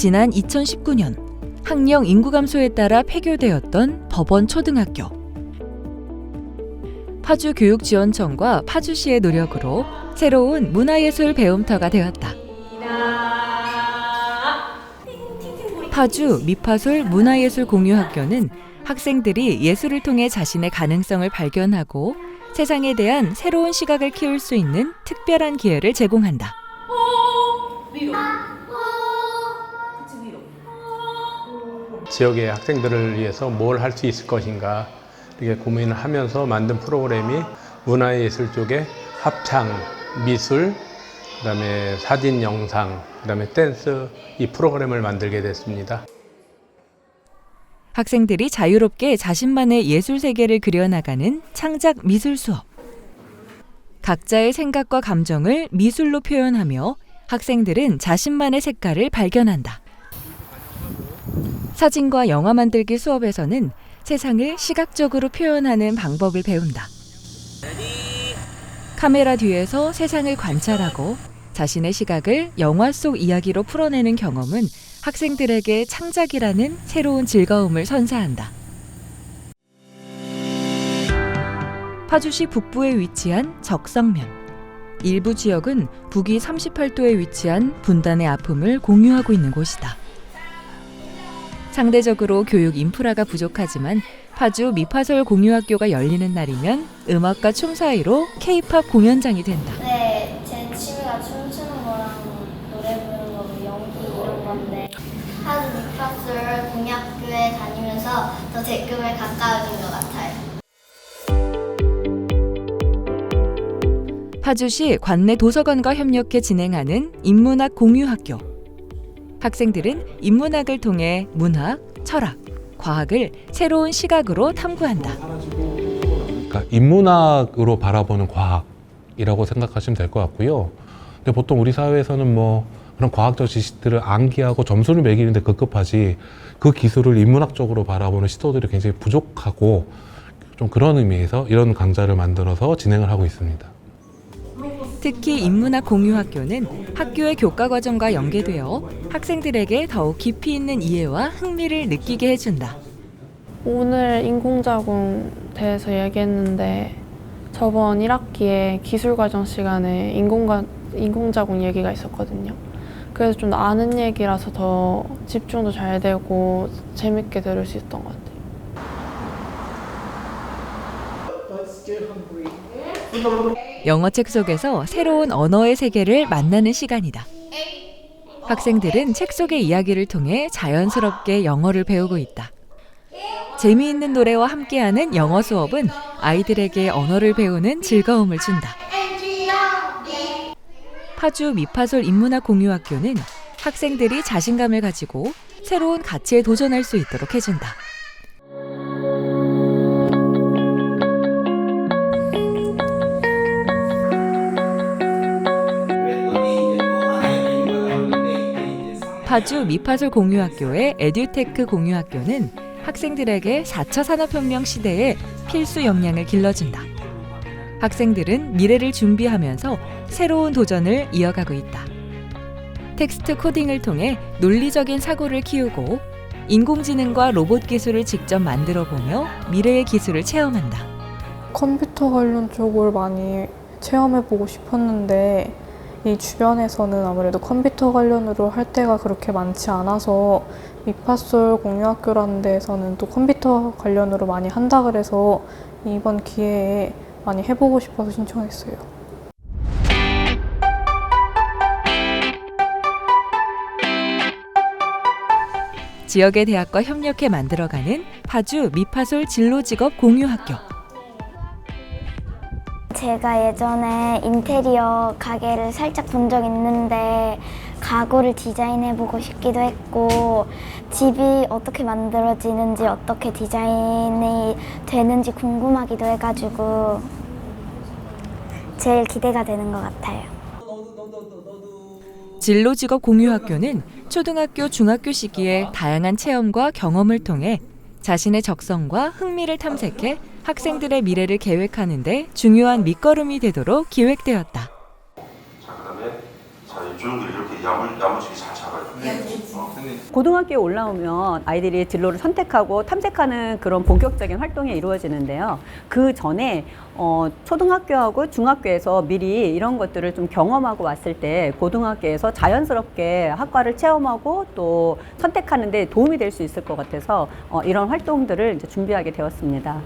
지난 2019년 학령 인구 감소에 따라 폐교되었던 법원 초등학교. 파주 교육지원청과 파주시의 노력으로 새로운 문화예술 배움터가 되었다. 파주 미파솔 문화예술 공유학교는 학생들이 예술을 통해 자신의 가능성을 발견하고 세상에 대한 새로운 시각을 키울 수 있는 특별한 기회를 제공한다. 지역의 학생들을 위해서 뭘 할 수 있을 것인가 이렇게 고민을 하면서 만든 프로그램이 문화예술 쪽에 합창, 미술, 그다음에 사진, 영상, 그다음에 댄스 이 프로그램을 만들게 됐습니다. 학생들이 자유롭게 자신만의 예술 세계를 그려나가는 창작 미술 수업. 각자의 생각과 감정을 미술로 표현하며 학생들은 자신만의 색깔을 발견한다. 사진과 영화 만들기 수업에서는 세상을 시각적으로 표현하는 방법을 배운다. 카메라 뒤에서 세상을 관찰하고 자신의 시각을 영화 속 이야기로 풀어내는 경험은 학생들에게 창작이라는 새로운 즐거움을 선사한다. 파주시 북부에 위치한 적성면. 일부 지역은 북위 38도에 위치한 분단의 아픔을 공유하고 있는 곳이다. 상대적으로 교육 인프라가 부족하지만 파주 미파솔 공유학교가 열리는 날이면 음악과 춤 사이로 K-팝 공연장이 된다. 네, 제 취미가 춤추는 거랑 노래 부르는 거, 뭐 연기 이런 건데 하루 미파솔 공약교에 다니면서 더 제 꿈에 가까워진 것 같아요. 파주시 관내 도서관과 협력해 진행하는 인문학 공유학교. 학생들은 인문학을 통해 문학, 철학, 과학을 새로운 시각으로 탐구한다. 그러니까 인문학으로 바라보는 과학이라고 생각하시면 될 것 같고요. 근데 보통 우리 사회에서는 뭐 그런 과학적 지식들을 암기하고 점수를 매기는데 급급하지 그 기술을 인문학적으로 바라보는 시도들이 굉장히 부족하고 좀 그런 의미에서 이런 강좌를 만들어서 진행을 하고 있습니다. 특히 인문학 공유학교는 학교의 교과 과정과 연계되어 학생들에게 더욱 깊이 있는 이해와 흥미를 느끼게 해준다. 오늘 인공자궁 대해서 얘기했는데 저번 1학기에 기술과정 시간에 인공가, 인공자궁 얘기가 있었거든요. 그래서 좀 아는 얘기라서 더 집중도 잘 되고 재밌게 들을 수 있었던 것 같아요. 영어책 속에서 새로운 언어의 세계를 만나는 시간이다. 학생들은 책 속의 이야기를 통해 자연스럽게 영어를 배우고 있다. 재미있는 노래와 함께하는 영어 수업은 아이들에게 언어를 배우는 즐거움을 준다. 파주 미파솔 인문학 공유학교는 학생들이 자신감을 가지고 새로운 가치에 도전할 수 있도록 해준다. 파주 미파솔 공유학교의 에듀테크 공유학교는 학생들에게 4차 산업혁명 시대에 필수 역량을 길러준다. 학생들은 미래를 준비하면서 새로운 도전을 이어가고 있다. 텍스트 코딩을 통해 논리적인 사고를 키우고 인공지능과 로봇 기술을 직접 만들어 보며 미래의 기술을 체험한다. 컴퓨터 관련 쪽을 많이 체험해 보고 싶었는데 이 주변에서는 아무래도 컴퓨터 관련으로 할 때가 그렇게 많지 않아서 미파솔 공유학교라는 데에서는 또 컴퓨터 관련으로 많이 한다 그래서 이번 기회에 많이 해보고 싶어서 신청했어요. 지역의 대학과 협력해 만들어가는 파주 미파솔 진로직업 공유학교. 제가 예전에 인테리어 가게를 살짝 본 적 있는데 가구를 디자인해보고 싶기도 했고 집이 어떻게 만들어지는지 어떻게 디자인이 되는지 궁금하기도 해가지고 제일 기대가 되는 것 같아요. 진로직업 공유학교는 초등학교, 중학교 시기에 다양한 체험과 경험을 통해 자신의 적성과 흥미를 탐색해 학생들의 미래를 계획하는 데 중요한 밑거름이 되도록 기획되었다. 자, 그다음에 자유 조형들이 이렇게 야물, 야무지게 잘 잡아요. 어. 고등학교에 올라오면 아이들이 진로를 선택하고 탐색하는 그런 본격적인 활동이 이루어지는데요. 그 전에 어, 초등학교하고 중학교에서 미리 이런 것들을 좀 경험하고 왔을 때 고등학교에서 자연스럽게 학과를 체험하고 또 선택하는 데 도움이 될 수 있을 것 같아서 어, 이런 활동들을 이제 준비하게 되었습니다.